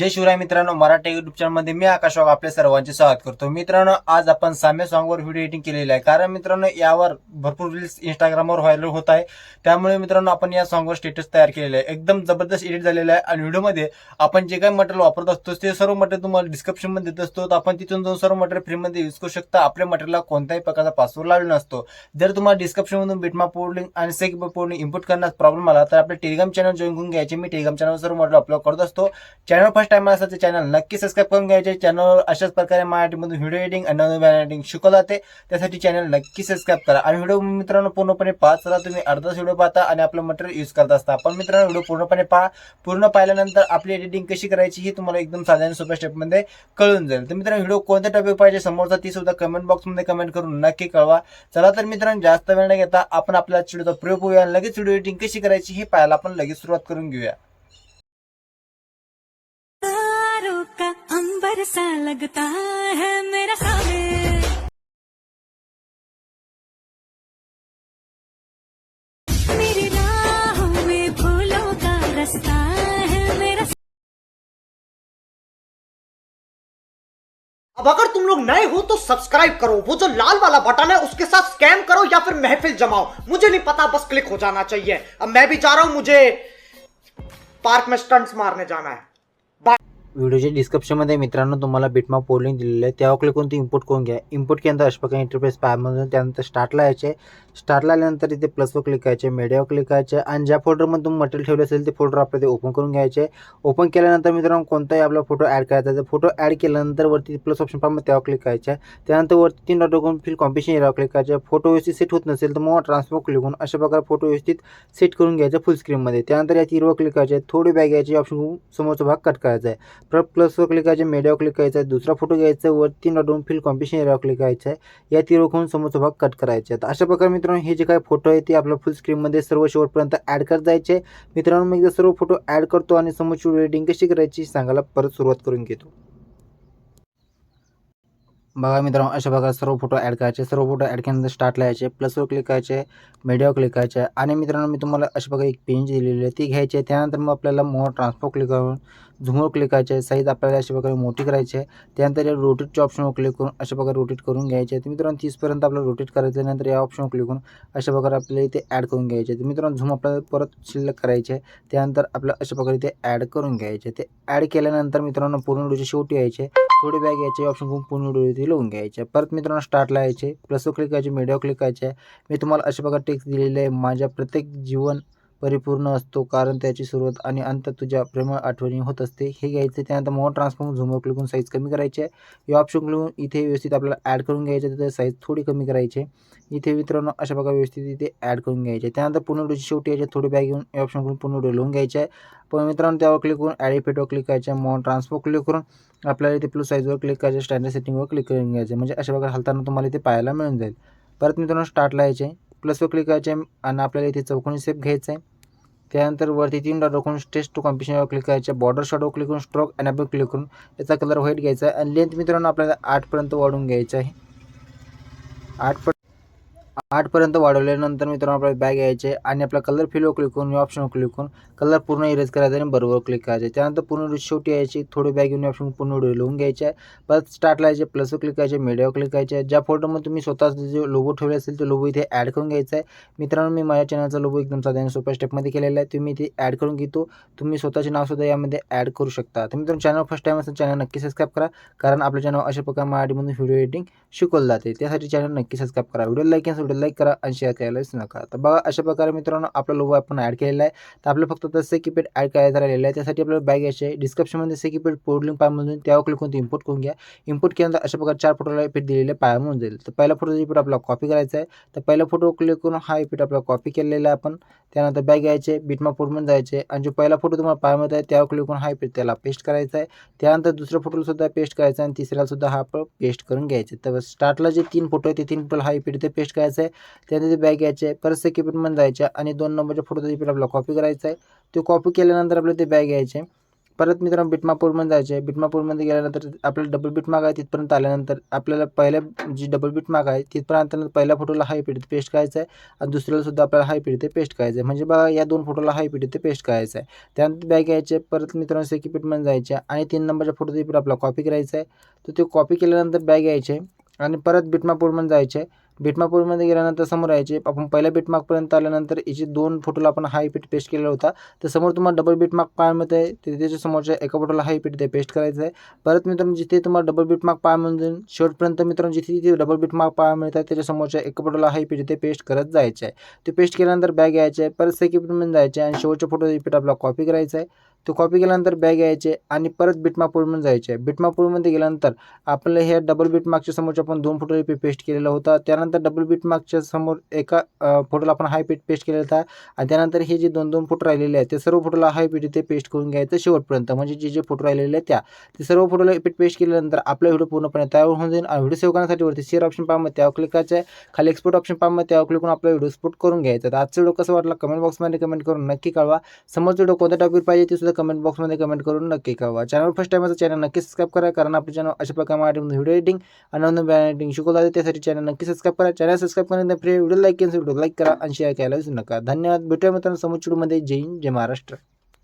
जय शिवराय मित्रांनो मराठी युट्यूब चॅनलमध्ये मी आकाश वाघ आपल्या सर्वांचे स्वागत करतो. मित्रांनो आज आपण साम्य सॉंगवर व्हिडिओ एडिटिंग केलेली आहे. कारण मित्रांनो यावर भरपूर रील्स इंस्टाग्रामवर व्हायरल होत आहे. त्यामुळे मित्रांनो आपण या सॉंगवर स्टेटस तयार केलेले आहे. एकदम जबरदस्त एडिट झालेलं आहे. आणि व्हिडिओमध्ये आपण जे काही मटेरियल वापरत असतो ते सर्व मटेरियल तुम्हाला डिस्क्रिप्शनमध्ये देत असतो. तर आपण तिथून जाऊन सर्व मटेरियल फ्रीमध्ये यूज करू शकता. आपल्या मटेरियलला कोणत्याही प्रकारचा पासवर्ड लावलेला नसतो. जर तुम्हाला डिस्क्रिप्शनमधून बिटमा पोर्डिंग आणि सेक पोर्डिंग इम्पोर्ट करण्यास प्रॉब्लेम आला तर आपल्या टेलिग्राम चॅनल जॉईन करून घ्यायचे. मी टेलिग्राम चॅनल सर्व मटेरियल अपलोड करत असतो. चॅनल फर्स्ट टाइम असेल तर चॅनल नक्की सबस्क्राईब करून घ्यायचे. चॅनल अशाच प्रकारे मराठीमधून व्हिडिओ एडिटिंग आणि नवीन एडिटिंग शिकवलं जाते. त्यासाठी चॅनल नक्की सबस्क्राईब करा. आणि व्हिडिओ मित्रांनो पूर्णपणे पाहा चला तुम्ही अर्धाच व्हिडिओ पाहता आणि आपलं मटेरियल यूज करत असता. पण मित्रांनो व्हिडिओ पूर्णपणे पहा. पूर्ण पाहिल्यानंतर आपली एडिटिंग कशी करायची ही तुम्हाला एकदम साध्या सोप्या स्टेपमध्ये कळून जाईल. तर मित्रांनो व्हिडिओ कोणत्या टॉपिक पाहिजे समोरचा ती सुद्धा कमेंट बॉक्समध्ये कमेंट करून नक्की कळवा. चला तर मित्रांनो जास्त वेळ न घेता आपण आपल्या व्हिडिओचा प्रयोग होऊया आणि लगेच व्हिडिओ एडिटिंग कशी करायची हे पाहायला आपण लगेच सुरुवात करून घेऊया. सा लगता है मेरा सामने मेरी में फूलों का रास्ता है मेरा अब अगर तुम लोग नए हो तो सब्सक्राइब करो। वो जो लाल वाला बटन है, उसके साथ स्कैम करो या फिर महफिल जमाओ। मुझे नहीं पता, बस क्लिक हो जाना चाहिए। अब मैं भी जा रहा हूँ, मुझे पार्क में स्टंट्स मारने जाना है। व्हिडिओच्या डिस्क्रिप्शनमध्ये मित्रांनो तुम्हाला बिटमा पोलिंग दिलेलं आहे. त्यावर क्लिक करून ती इम्पोर्ट करून घ्या. इम्पोर्ट केल्यानंतर अशा प्रकारे पॅमधून त्यानंतर स्टार्टला यायचे. स्टार्टला आल्यानंतर इथे प्लसवर क्लिक करायचे मीडियावर क्लिक करायचे आणि ज्या फोल्डरमध्ये तुम्ही मटेरियल ठेवले असेल ते फोल्डर आपल्याला ते ओपन करून घ्यायचे. ओपन केल्यानंतर मित्रांनो कोणताही आपला फोटो ॲड करायचा आहे फोटो ॲड केल्यानंतर वरती प्लस ऑप्शन पाहून त्यावर क्लिक करायचे. त्यानंतर वरती तीन डॉट करून फिल कॉम्पिशन एरियावर क्लिक करायचे. फोटो व्यवस्थित सेट होत नसेल तर मग ट्रान्सफर क्लिक करून अशा प्रकारे फोटो व्यवस्थित सेट करून घ्यायचा फुल स्क्रीनमध्ये त्यानंतर या तीरवर क्लिक करायचे. थोडी बॅग घ्यायची ऑप्शन समोरचा भाग कट करायचा आहे. परत प्लसवर क्लिक करायचे मीडियावर क्लिक करायचं आहे दुसरा फोटो घ्यायचा आहे वरती डोन फिल कॉम्पिशन एरियावर क्लिक करायचं आहे या तीर करून समोरचा भाग कट करायचे. आहेत अशा प्रकारे मित्रांनो हे जे काही फोटो आहे ते आपल्या फुल स्क्रीनमध्ये सर्व शेवटपर्यंत ॲड करत जायचे. मित्रांनो मी एकदा सर्व फोटो ॲड करतो आणि समोरची रेटिंग कशी करायची सांगायला परत सुरुवात करून घेतो. बघा मित्रांनो अशा प्रकारे सर्व फोटो ॲड करायचे. सर्व फोटो ॲड केल्यानंतर स्टार्टला यायचे. प्लसवर क्लिक करायचे मीडियावर क्लिक करायचे. आणि मित्रांनो मी तुम्हाला अशा प्रकारे एक पेंज दिलेली आहे ती घ्यायची आहे. त्यानंतर मग आपल्याला मोर ट्रान्सफर क्लिक करून झुमवर क्लिक करायचे आहे साईज आपल्याला अशा प्रकारे मोठी करायची आहे. त्यानंतर या रोटेटच्या ऑप्शनवर क्लिक करून अशा प्रकारे रोटेट करून घ्यायचे आहे. तर मित्रांनो तीसपर्यंत आपल्याला रोटेट करायचं नंतर या ऑप्शनवर क्लिक करून अशा प्रकारे आपल्याला इथे ॲड करून घ्यायचे आहे. मित्रांनो झूम आपल्याला परत शिल्लक करायचे आहे. त्यानंतर आपल्याला अशा प्रकारे इथे ॲड करून घ्यायचे ते ॲड केल्यानंतर मित्रांनो पूर्ण व्हिडिओच्या शेवटी यायचे थोडी बॅग यायचे ऑप्शन करून पूर्ण व्हिडिओ इथे लावून घ्यायचे परत मित्रांनो स्टार्टला यायचे प्लसवर क्लिक करायचे मीडियावर क्लिक करायचे मी तुम्हाला अशा प्रकारे टेक्स्ट दिलेले आहे. माझ्या प्रत्येक जीवन परिपूर्ण असतो कारण त्याची सुरुवात आणि अंत तुझ्या प्रेम आठवणी होत असते. हे घ्यायचे त्यानंतर मोर ट्रान्सफॉर्म झुमवर क्लिक करून साईज कमी करायची आहे. या ऑप्शन क्लिक इथे व्यवस्थित आपल्याला ॲड करून घ्यायचे तर साईज थोडी कमी करायची आहे. इथे मित्रांनो अशा प्रकारे व्यवस्थित इथे ॲड करून घ्यायचे त्यानंतर पूर्ण व्हिडिओची शेवटी यायचे थोडी बॅग घेऊन या ऑप्शन करून पूर्ण व्हिडिओ लिहून घ्यायचे आहे. पण मित्रांनो त्यावर क्लिक करून ॲड इफेक्टवर क्लिक करायचे मोर ट्रान्सफर क्लिक करून आपल्याला इथे प्लस साईजवर क्लिक करायचे स्टँडर्ड सेटिंगवर क्लिक करून घ्यायचे म्हणजे अशा प्रकारे हलताना तुम्हाला इथे पाहायला मिळून जाईल. परत मित्रांनो स्टार्टला यायचे प्लसवर क्लिक करायचे आणि आपल्याला इथे चौकोनी सेप घ्यायचं आहे. त्यानंतर वरती तीन डॉट करून स्टेज टू कॉम्पिशनवर क्लिक करायचे. बॉर्डर शॉटवर क्लिक करून स्ट्रोक अॅनाबल क्लिक करून याचा कलर व्हाईट घ्यायचा आहे. आणि लेंथ मित्रांनो आपल्याला आठपर्यंत वाढवून घ्यायचं आहे. आठ आठपर्यंत वाढवल्यानंतर मित्रांनो आपल्याला बॅग यायचे आणि आपला कलर फिलवर क्लिक करून या ऑप्शनवर क्लिक करून कलर पूर्ण इरेज करायचा आणि बरोबर क्लिक करायचे. त्यानंतर पूर्ण शेवटी यायची थोडी बॅग घेऊन ऑप्शन पूर्ण लिहून घ्यायचे. आहे परत स्टार्टला यायचे प्लसवर क्लिक करायचे मीडियावर क्लिक करायचे. ज्या फोटोमध्ये तुम्ही स्वतः जे लोगो ठेवले असेल ते लोगो इथे ॲड करून घ्यायचा आहे मित्रांनो मी माझ्या चॅनलचा लोगो एकदम साध्या आणि सोप्या स्टेपमध्ये केलेला आहे. तुम्ही इथे ॲड करून घेतो. तुम्ही स्वतःचे नावसुद्धा यामध्ये ॲड करू शकता. तर मित्रांनो चॅनल फर्स्ट टाईम असेल चॅनल नक्की सबस्क्राईब करा. कारण आपल्या चॅनल अशा प्रकारे मराठीमधून व्हिडिओ एडिटिंग शिकवलं जाते. त्यासाठी चॅनल नक्की सबस्क्राईब करा. व्हिडिओ लाईक व्हिडिओ लाईक करा आणि शेअर करायलाच नका. तर बघा अशा प्रकारे मित्रांनो आपला लोगो आपण ॲड केलेला आहे. तर आपलं फक्त तसं कीपॅड ॲड करायचं राहिलेलं आहे. त्यासाठी आपल्याला बॅग यायची आहे. डिस्क्रिप्शनमध्ये से कीपॅड पोर्टलिंग पायामधून त्यावर क्लिक करून इम्पोर्ट करून घ्या. इम्पोर्ट केल्यानंतर अशा प्रकारे चार फोटोला इफेक्ट दिलेले पायामधून जाईल. तर पहिला फोटोचा इफेक्ट आपला कॉपी करायचा आहे तर पहिला फोटो क्लिक करून हा इफेक्ट आपला कॉपी केलेला आहे आपण. त्यानंतर बॅग यायचे बिटमा फोटोमध्ये जायचे. आणि जो पहिला फोटो तुम्हाला पायामध्ये आहे त्यावर क्लिक करून हा इफेक्ट त्याला पेस्ट करायचा आहे. त्यानंतर दुसऱ्या फोटोला सुद्धा पेस्ट करायचा आहे आणि तिसऱ्याला सुद्धा हा आपण पेस्ट करून घ्यायचे तर स्टार्टला जे तीन फोटो आहे ते तीन फोटोला हा इफेक्ट इथे पेस्ट करायचा आहे त्यानंतर ते बॅग यायचे परत से कीपॅडमध्ये जायचे आणि दोन नंबरच्या फोटोचा इफेक्ट आपला कॉपी करायचं आहे तो कॉपी केल्यानंतर आपल्याला ते बॅग यायचे परत मित्रांनो बिटमापूरमध्ये जायचे. आहे बिटमापूरमध्ये गेल्यानंतर आपल्याला डबल बिटमार्क आहे तिथपर्यंत आल्यानंतर आपल्याला पहिल्या जी डबल बीट माग आहे तिथपर्यंत पहिल्या फोटोला हाय पीठ पेस्ट करायचं आहे आणि दुसऱ्याला सुद्धा आपल्याला हाय पीठ ते पेस्ट करायचं आहे म्हणजे बघा या दोन फोटोला हाय पीठ ते पेस्ट करायचं आहे त्यानंतर बॅग यायचे परत मित्रांनो सेकी पीठमध्ये जायचे आणि तीन नंबरच्या फोटो पीठ आपला कॉपी करायचं आहे तर ते कॉपी केल्यानंतर बॅग यायचे आणि परत बिटमापूरमध्ये जायचे. बेटमापूरमध्ये गेल्यानंतर समोर यायचे. आपण पहिल्या बिटमार्कपर्यंत आल्यानंतर याचे दोन फोटोला आपण हाय पीठ पेस्ट केलेला होता. तर समोर तुम्हाला डबल बीटमार्क पाय मिळते तिथे त्याच्या समोरच्या एका फोटोला हाय पीठ ते पेस्ट करायचं आहे. परत मित्रांनो जिथे तुम्हाला डबल बीटमार्क पाय मिळून जाईल शेवटपर्यंत मित्रांनो जिथे जिथे डबल बीटमार्क पाहायला मिळतात त्याच्या समोरच्या एका फोटोला हाय पीठ ते पेस्ट करत जायचं आहे. ते पेस्ट केल्यानंतर बॅग यायचे आहे परत सेकंड जायचं जायचे आणि शेवटच्या फोटो पीठ आपला कॉपी करायचं आहे. तो कॉपी केल्यानंतर बॅग यायचे आणि परत बिटमापूरमध्ये जायचे. आहे बिटमापूरमध्ये गेल्यानंतर आपलं हे डबल बिटमार्कच्या समोरच्या आपण दोन फोटो पेस्ट केलेला होता. त्यानंतर डबल बिटमार्कच्या समोर एका फोटोला आपण हाय पीठ पेस्ट केलेला होता. आणि त्यानंतर हे जे दोन दोन फोटो राहिलेले आहेत ते सर्व फोटोला हाय पीठ इथे पेस्ट करून घ्यायचं शेवटपर्यंत. म्हणजे जे जे फोटो राहिलेले आहेत त्या ते सर्व फोटोला पीठ पेस्ट केल्यानंतर आपला व्हिडिओ पूर्णपणे तयार होऊन जाईल. आणि व्हिडिओ सेव्ह करण्यासाठी वरती शेअर ऑप्शन पाहा त्यावर क्लिक करायचं आहे. खाली एक्सपोर्ट ऑप्शन पाहा त्यावर क्लिक करून आपला व्हिडिओ एक्सपोर्ट करून घ्यायचा. आजचा व्हिडिओ कसं वाटला? कमेंट बॉक्समध्ये कमेंट करून नक्की कळवा. समोरचा व्हिडिओ कोणत्या टॉपिक पाहिजे ते सुद्धा कमेंट बॉक्समध्ये कमेंट करून नक्की कळवा. चॅनल फर्स्ट टाइम चॅनल नक्की सबस्क्राईब करा कारण आपलं चॅनल अशा प्रकारे मराठी व्हिडिओ एडिटिंग आणि नवीन एडिटिंग शिकवलं जाते त्यासाठी चॅनल नक्की सबस्क्राईब करा. चॅनल सबस्क्राईब करण्यासाठी free video like video like करा आणि शेअर करायला विसरू नका. धन्यवाद. भेटूया मित्रांनो समोर व्हिडिओमध्ये जय हिंद जय महाराष्ट्र.